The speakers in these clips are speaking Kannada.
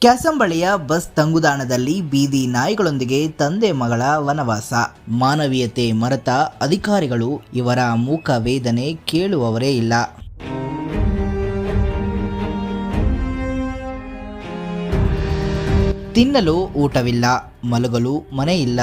ಕ್ಯಾಸಂಬಳಿಯ ಬಸ್ ತಂಗುದಾಣದಲ್ಲಿ ಬೀದಿ ನಾಯಿಗಳೊಂದಿಗೆ ತಂದೆ ಮಗಳ ವನವಾಸ. ಮಾನವೀಯತೆ ಮರೆತ ಅಧಿಕಾರಿಗಳು ಇವರ ಮೂಕ ವೇದನೆ ಕೇಳುವವರೇ ಇಲ್ಲ. ತಿನ್ನಲು ಊಟವಿಲ್ಲ, ಮಲಗಲು ಮನೆಯಿಲ್ಲ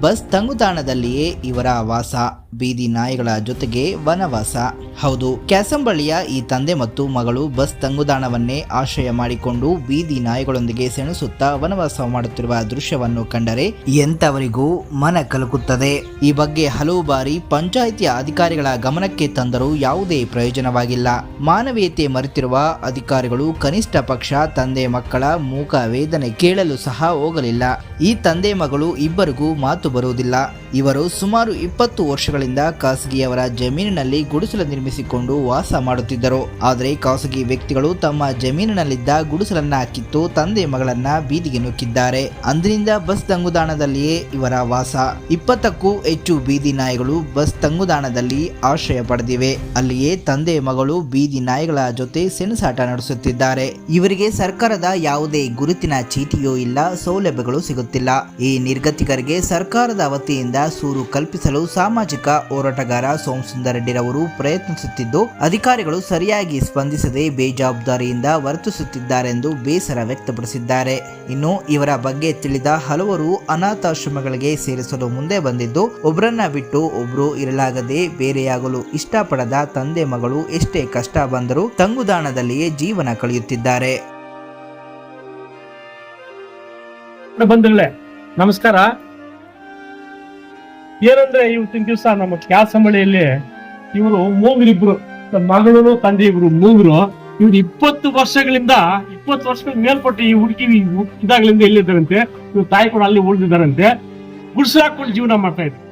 ಬಸ್ ತಂಗುದಾಣದಲ್ಲಿಯೇ ಇವರ ವಾಸ. ಬೀದಿ ನಾಯಿಗಳ ಜೊತೆಗೆ ವನವಾಸ. ಹೌದು, ಕ್ಯಾಸಂಬಳ್ಳಿಯ ಈ ತಂದೆ ಮತ್ತು ಮಗಳು ಬಸ್ ತಂಗುದಾಣವನ್ನೇ ಆಶ್ರಯ ಮಾಡಿಕೊಂಡು ಬೀದಿ ನಾಯಿಗಳೊಂದಿಗೆ ಸೆಣಸುತ್ತಾ ವನವಾಸ ಮಾಡುತ್ತಿರುವ ದೃಶ್ಯವನ್ನು ಕಂಡರೆ ಎಂತವರಿಗೂ ಮನ ಕಲಕುತ್ತದೆ. ಈ ಬಗ್ಗೆ ಹಲವು ಬಾರಿ ಪಂಚಾಯಿತಿಯ ಅಧಿಕಾರಿಗಳ ಗಮನಕ್ಕೆ ತಂದರೂ ಯಾವುದೇ ಪ್ರಯೋಜನವಾಗಿಲ್ಲ. ಮಾನವೀಯತೆ ಮರೆತಿರುವ ಅಧಿಕಾರಿಗಳು ಕನಿಷ್ಠ ಪಕ್ಷ, ತಂದೆ ಮಕ್ಕಳ ಮೂಕ ವೇದನೆ ಕೇಳಲು ಸಹ ಹೋಗಲಿಲ್ಲ. ಈ ತಂದೆ ಮಗಳು ಇಬ್ಬರಿಗೂ ಮಾತು ಬರುವುದಿಲ್ಲ. ಇವರು ಸುಮಾರು ಇಪ್ಪತ್ತು ವರ್ಷಗಳಿಂದ ಖಾಸಗಿಯವರ ಜಮೀನಿನಲ್ಲಿ ಗುಡಿಸಲು ನಿರ್ಮಿಸಿಕೊಂಡು ವಾಸ ಮಾಡುತ್ತಿದ್ದರು. ಆದರೆ ಖಾಸಗಿ ವ್ಯಕ್ತಿಗಳು ತಮ್ಮ ಜಮೀನಿನಲ್ಲಿದ್ದ ಗುಡಿಸಲನ್ನ ಕಿತ್ತು ತಂದೆ ಮಗಳನ್ನ ಬೀದಿಗೆ ನುಕ್ಕಿದ್ದಾರೆ ಅಂದಿನಿಂದ ಬಸ್ ತಂಗುದಾಣದಲ್ಲಿಯೇ ಇವರ ವಾಸ. ಇಪ್ಪತ್ತಕ್ಕೂ ಹೆಚ್ಚು ಬೀದಿ ನಾಯಿಗಳು ಬಸ್ ತಂಗುದಾಣದಲ್ಲಿ ಆಶ್ರಯ ಪಡೆದಿವೆ. ಅಲ್ಲಿಯೇ ತಂದೆ ಮಗಳು ಬೀದಿ ನಾಯಿಗಳ ಜೊತೆ ಸೆಣಸಾಟ ನಡೆಸುತ್ತಿದ್ದಾರೆ. ಇವರಿಗೆ ಸರ್ಕಾರದ ಯಾವುದೇ ಗುರುತಿನ ಚೀಟಿಯೂ ಇಲ್ಲ, ಸೌಲಭ್ಯಗಳು ಸಿಗುತ್ತಿಲ್ಲ. ಈ ನಿರ್ಗತಿಕರಿಗೆ ಸರ್ಕಾರದ ವತಿಯಿಂದ ಸೂರು ಕಲ್ಪಿಸಲು ಸಾಮಾಜಿಕ ಹೋರಾಟಗಾರ ಸೋಮಸುಂದರ ರೆಡ್ಡಿರವರು ಪ್ರಯತ್ನಿಸುತ್ತಿದ್ದು, ಅಧಿಕಾರಿಗಳು ಸರಿಯಾಗಿ ಸ್ಪಂದಿಸದೆ ಬೇಜವಾಬ್ದಾರಿಯಿಂದ ವರ್ತಿಸುತ್ತಿದ್ದಾರೆಂದು ಬೇಸರ ವ್ಯಕ್ತಪಡಿಸಿದ್ದಾರೆ. ಇನ್ನು ಇವರ ಬಗ್ಗೆ ತಿಳಿದ ಹಲವರು ಅನಾಥಾಶ್ರಮಗಳಿಗೆ ಸೇರಿಸಲು ಮುಂದೆ ಬಂದಿದ್ದು ಒಬ್ಬರನ್ನ ಬಿಟ್ಟು ಒಬ್ರು ಇರಲಾಗದೆ ಬೇರೆಯಾಗಲು ಇಷ್ಟಪಡದ ತಂದೆ ಮಗಳು ಎಷ್ಟೇ ಕಷ್ಟ ಬಂದರೂ ತಂಗುದಾಣದಲ್ಲಿಯೇ ಜೀವನ ಕಳೆಯುತ್ತಿದ್ದಾರೆ. ಬಂಧುಗಳೇ, ನಮಸ್ಕಾರ. ಏನಂದ್ರೆ ಇವತ್ತಿನ ದಿವಸ ನಮ್ಮ ಕ್ಯಾಸಂಬಳಿಯಲ್ಲಿ ಇವರು ಮೂಗರಿಬ್ರು ನಮ್ಮ ಮಗಳು, ತಂದೆ ಇಬ್ರು ಮೂಗರು, ಇವ್ರು ಇಪ್ಪತ್ತು ವರ್ಷಗಳಿಂದ, ಇಪ್ಪತ್ತು ವರ್ಷಗಳ ಮೇಲ್ಪಟ್ಟು ಈ ಹುಡುಗಿ ಇದಾಗಲಿಂದ ಎಲ್ಲಿದ್ದಾರಂತೆ? ಇವ್ರ ತಾಯಿ ಕೂಡ ಅಲ್ಲಿ ಉಳಿದಿದ್ದಾರಂತೆ. ಗುಡ್ಸಾಕೊಂಡು ಜೀವನ ಮಾಡ್ತಾ ಇದ್ರು.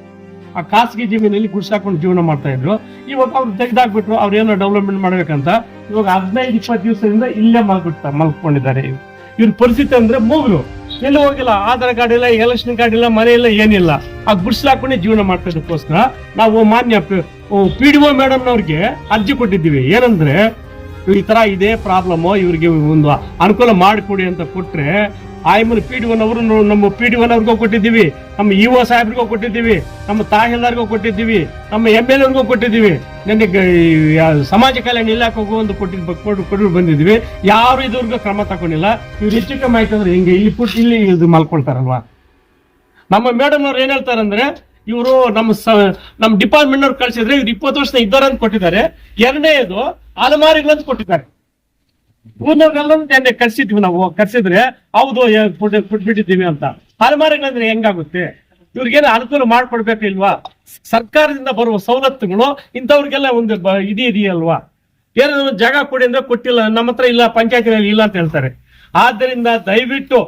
ಆ ಖಾಸಗಿ ಜಮೀನಲ್ಲಿ ಗುಡ್ಸಾಕೊಂಡು ಜೀವನ ಮಾಡ್ತಾ ಇದ್ರು. ಇವಾಗ ಅವ್ರು ತೆಗೆದಾಕ್ಬಿಟ್ರು ಅವ್ರು ಏನೋ ಡೆವಲಪ್ಮೆಂಟ್ ಮಾಡ್ಬೇಕಂತ. ಇವಾಗ ಹದಿನೈದು, ಇಪ್ಪತ್ತು ದಿವಸದಿಂದ ಇಲ್ಲೇ ಮಲ್ಬಿಡ್ತಾರೆ ಮಲ್ಕೊಂಡಿದ್ದಾರೆ ಇವ್ರು. ಇವ್ರ ಪರಿಸ್ಥಿತಿ ಅಂದ್ರೆ ಮೂಗರು ಎಲ್ಲೂ ಹೋಗಿಲ್ಲ, ಆಧಾರ್ ಕಾರ್ಡ್ ಇಲ್ಲ ಎಲೆಕ್ಷನ್ ಕಾರ್ಡ್ ಇಲ್ಲ, ಮನೆ ಇಲ್ಲ, ಏನಿಲ್ಲ. ಆ ಗುಡ್ಸ್ಲಾಕೊಂಡೆ ಜೀವನ ಮಾಡ್ಕೋದಕ್ಕೋಸ್ಕರ ನಾವು ಮಾನ್ಯ ಪಿ ಡಿ ಒ ಮೇಡಮ್ ಅವ್ರಿಗೆ ಅರ್ಜಿ ಕೊಟ್ಟಿದ್ದೀವಿ. ಏನಂದ್ರೆ, ಈ ತರ ಇದೇ ಪ್ರಾಬ್ಲಮ್ ಇವ್ರಿಗೆ ಒಂದು ಅನುಕೂಲ ಮಾಡಿಕೊಡಿ ಅಂತ ಕೊಟ್ರೆ ಆಯ್ಮನ್ ಪಿ ಡಿ ಒನ್ ಅವರು ನಮ್ಮ ಪಿ ಡಿ ಒನ್ ಅವ್ರಿಗೂ ಕೊಟ್ಟಿದ್ದೀವಿ, ನಮ್ಮ ಇ ಒ ಸಾಹೇಬ್ರಿಗೂ ಕೊಟ್ಟಿದ್ದೀವಿ, ನಮ್ಮ ತಹಶೀಲ್ದಾರ್ಗೂ ಕೊಟ್ಟಿದ್ದೀವಿ, ನಮ್ಮ ಎಂ ಎಲ್ ಎರ್ಗೂ ಕೊಟ್ಟಿದ್ದೀವಿ. ನನಗೆ ಸಮಾಜ ಕಲ್ಯಾಣ ಇಲಾಖೆಗೂ ಒಂದು ಕೊಟ್ಟಿದ್ ಕೊಟ್ಟು ಬಂದಿದ್ವಿ ಯಾರು ಇದುವರೆಗೂ ಕ್ರಮ ತಗೊಂಡಿಲ್ಲ. ಇವ್ರು ಹೆಚ್ಚು ಕಮ್ಮಿ ಆಯ್ತು ಅಂದ್ರೆ ಹಿಂಗೆ ಇಲ್ಲಿ ಪುಟ್ ಇಲ್ಲಿ ಇದು ಮಲ್ಕೊಳ್ತಾರಲ್ವಾ? ನಮ್ಮ ಮೇಡಮ್ ಅವ್ರು ಏನ್ ಹೇಳ್ತಾರಂದ್ರೆ, ಇವರು ನಮ್ಮ ನಮ್ಮ ಡಿಪಾರ್ಟ್ಮೆಂಟ್ ಅವ್ರು ಕಳ್ಸಿದ್ರೆ ಇವ್ರು ಇಪ್ಪತ್ತು ವರ್ಷ ಇದ್ದಾರೆ ಅಂತ ಕೊಟ್ಟಿದ್ದಾರೆ. ಎರಡನೇದು, ಅಲಮಾರಿಗಳಂತ ಕೊಟ್ಟಿದ್ದಾರೆ. ಊರ್ನವ್ರೆಲ್ಲ ನೆನ್ನೆ ಕರ್ಸಿದ್ವಿ ನಾವು. ಕರ್ಸಿದ್ರೆ ಹೌದು ಕೊಟ್ಬಿಟ್ಟಿದ್ದೀವಿ ಅಂತ. ಅಲಮಾರಿಗಳಂದ್ರೆ ಹೆಂಗಾಗುತ್ತೆ? ಇವ್ರಿಗೇನು ಅನುಕೂಲ ಮಾಡ್ಕೊಡ್ಬೇಕಿಲ್ವಾ ಸರ್ಕಾರದಿಂದ ಬರುವ ಸವಲತ್ತುಗಳು ಇಂಥವ್ರಿಗೆಲ್ಲ ಒಂದು ಇದೆಯಲ್ವಾ? ಏನಾದ್ರು ಜಾಗ ಕೊಡಿ ಅಂದ್ರೆ ಕೊಟ್ಟಿಲ್ಲ, ನಮ್ಮ ಹತ್ರ ಇಲ್ಲ ಪಂಚಾಯತಿನಲ್ಲಿ ಇಲ್ಲ ಅಂತ ಹೇಳ್ತಾರೆ. ಆದ್ದರಿಂದ ದಯವಿಟ್ಟು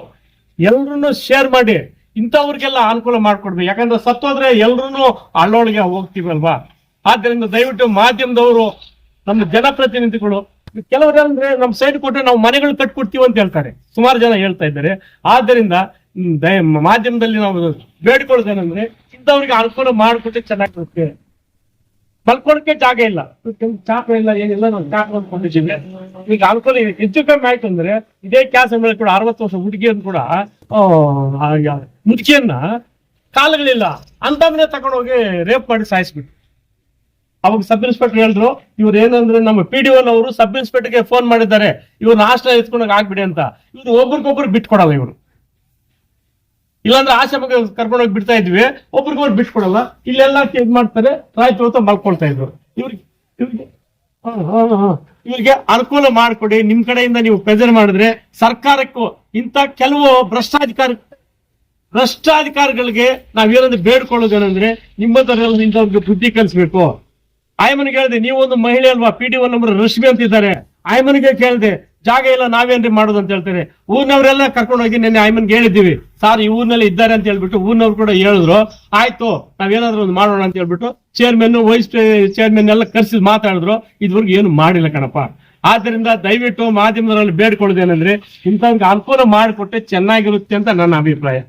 ಎಲ್ರು ಶೇರ್ ಮಾಡಿ. ಇಂಥವ್ರಿಗೆಲ್ಲ ಅನುಕೂಲ ಮಾಡ್ಕೊಡ್ಬೇಕು. ಯಾಕಂದ್ರೆ ಸತ್ತೋದ್ರೆ ಎಲ್ರು ಹೋಗ್ತೀವಿ ಹೋಗ್ತೀವಲ್ವಾ? ಆದ್ದರಿಂದ ದಯವಿಟ್ಟು ಮಾಧ್ಯಮದವರು, ನಮ್ಮ ಜನಪ್ರತಿನಿಧಿಗಳು ಕೆಲವರು ಅಂದ್ರೆ ನಮ್ಮ ಸೈಡ್ ಕೊಟ್ಟರೆ ನಾವು ಮನೆಗಳು ಕಟ್ಕೊಡ್ತೀವಿ ಅಂತ ಹೇಳ್ತಾರೆ. ಸುಮಾರು ಜನ ಹೇಳ್ತಾ ಇದ್ದಾರೆ. ಆದ್ದರಿಂದ ಮಾಧ್ಯಮದಲ್ಲಿ ನಾವು ಬೇಡ್ಕೊಳ್ಳೋದೇನಂದ್ರೆ ಇಂಥವ್ರಿಗೆ ಅನುಕೂಲ ಮಾಡಿಕೊಟ್ರೆ ಚೆನ್ನಾಗಿರುತ್ತೆ. ಮಲ್ಕೊಳಕ್ಕೆ ಜಾಗ ಇಲ್ಲ. ಚಾಪ ಇಲ್ಲ ಏನಿಲ್ಲ ನಾವು ಚಾಪ ಅನ್ಕೊಂಡಿದ್ದೀವಿ ಈಗ ಅನುಕೂಲ. ಹೆಚ್ಚು ಕಮ್ಮಿ ಆಯ್ತು ಅಂದ್ರೆ ಇದೇ ಕ್ಯಾಸ ಮೇಲೆ ಕೂಡ ಅರವತ್ತು ವರ್ಷ ಕೂಡ ಆ, ಕಾಲಗಳಿಲ್ಲ ಯಾ- ಮುದುಕಿಯನ್ನ ಕಾಲುಗಳಿಲ್ಲ. ಅಂತಂದ್ರೆ ತಗೊಂಡೋಗಿ ರೇಪ್ ಮಾಡಿ ಸಾಯಿಸ್ಬಿಟ್ಟು ಅವಾಗ ಸಬ್ ಇನ್ಸ್ಪೆಕ್ಟರ್ ಹೇಳಿದ್ರು, ಇವ್ರು ಏನಂದ್ರೆ ನಮ್ಮ ಪಿ ಡಿ ಅವರು ಸಬ್ ಇನ್ಸ್ಪೆಕ್ಟರ್ಗೆ ಫೋನ್ ಮಾಡಿದ್ದಾರೆ. ಇವ್ರು ಆಶ್ರಯ ಎತ್ಕೊಂಡಾಗ ಆಗ್ಬಿಡಿ ಅಂತ. ಇವ್ರು ಒಬ್ರಿಗೊಬ್ರು ಬಿಟ್ಕೊಡಲ್ಲ ಇವರು. ಇಲ್ಲಾಂದ್ರೆ ಆಶ್ರಮಕ್ಕೆ ಕರ್ಕೊಂಡೋಗಿ ಬಿಡ್ತಾ ಇದ್ವಿ. ಒಬ್ರಿಗೊಬ್ರು ಬಿಟ್ಕೊಡಲ್ಲ. ಇಲ್ಲೆಲ್ಲ ಚೇಂಜ್ ಮಾಡ್ತಾರೆ, ರಾಯ್ ತೋತ ಮಲ್ಕೊಳ್ತಾ ಇದ್ರು. ಇವ್ರಿಗೆ ಇವ್ರಿಗೆ. ಇವ್ರಿಗೆ ಅನುಕೂಲ ಮಾಡಿಕೊಡಿ. ನಿಮ್ ಕಡೆಯಿಂದ ನೀವು ಪ್ರೆಸರ್ ಮಾಡಿದ್ರೆ ಸರ್ಕಾರಕ್ಕೂ ಇಂತ ಕೆಲವು ಭ್ರಷ್ಟಾಧಿಕಾರಿ, ಭ್ರಷ್ಟಾಧಿಕಾರಿಗಳಿಗೆ ನಾವೇನಾದ್ರು ಬೇಡ್ಕೊಳ್ಳೋದೇನಂದ್ರೆ ನಿಮ್ಮದವರಲ್ಲಿ ನಿಂತವ್ರಿಗೆ ಬುದ್ಧಿ ಕಲಿಸ್ಬೇಕು. ಆಯಮ್ಮನಿಗೆ ಹೇಳಿದೆ ನೀವೊಂದು ಮಹಿಳೆ ಅಲ್ವಾ? P D one number Rashmi ಅಂತಿದ್ದಾರೆ. ಆಯಮನಿಗೆ ಕೇಳಿದೆ, ಜಾಗ ಇಲ್ಲ, ನಾವೇನ್ರಿ ಮಾಡೋದು? ಅಂತ ಹೇಳ್ತಾರೆ. ಊರ್ನವರೆಲ್ಲ ಕರ್ಕೊಂಡು ಹೋಗಿ ನಿನ್ನೆ ಆಯಮ್ಮನ್ಗೆ ಹೇಳಿದ್ದೀವಿ. ಸಾರ್ ಈ ಊರ್ನಲ್ಲಿ ಇದ್ದಾರೆ ಅಂತ ಹೇಳ್ಬಿಟ್ಟು ಊರ್ನವ್ರು ಕೂಡ ಹೇಳಿದ್ರು. ಆಯ್ತು, ನಾವೇನಾದ್ರೂ ಒಂದು ಮಾಡೋಣ ಅಂತ ಹೇಳ್ಬಿಟ್ಟು ಚೇರ್ಮನ್ ವೈಸ್ ಚೇರ್ಮನ್ ಎಲ್ಲ ಕರ್ಸಿ ಮಾತಾಡಿದ್ರು. ಇದುವರೆಗೂ ಏನು ಮಾಡಿಲ್ಲ ಕಣಪ್ಪ. ಆದ್ರಿಂದ ದಯವಿಟ್ಟು ಮಾಧ್ಯಮದಲ್ಲಿ ಬೇಡ್ಕೊಳ್ಳೋದೇನಂದ್ರೆ ಇಂಥವ್ರಿಗೆ ಅನುಕೂಲ ಮಾಡಿಕೊಟ್ಟೆ ಚೆನ್ನಾಗಿರುತ್ತೆ ಅಂತ ನನ್ನ ಅಭಿಪ್ರಾಯ.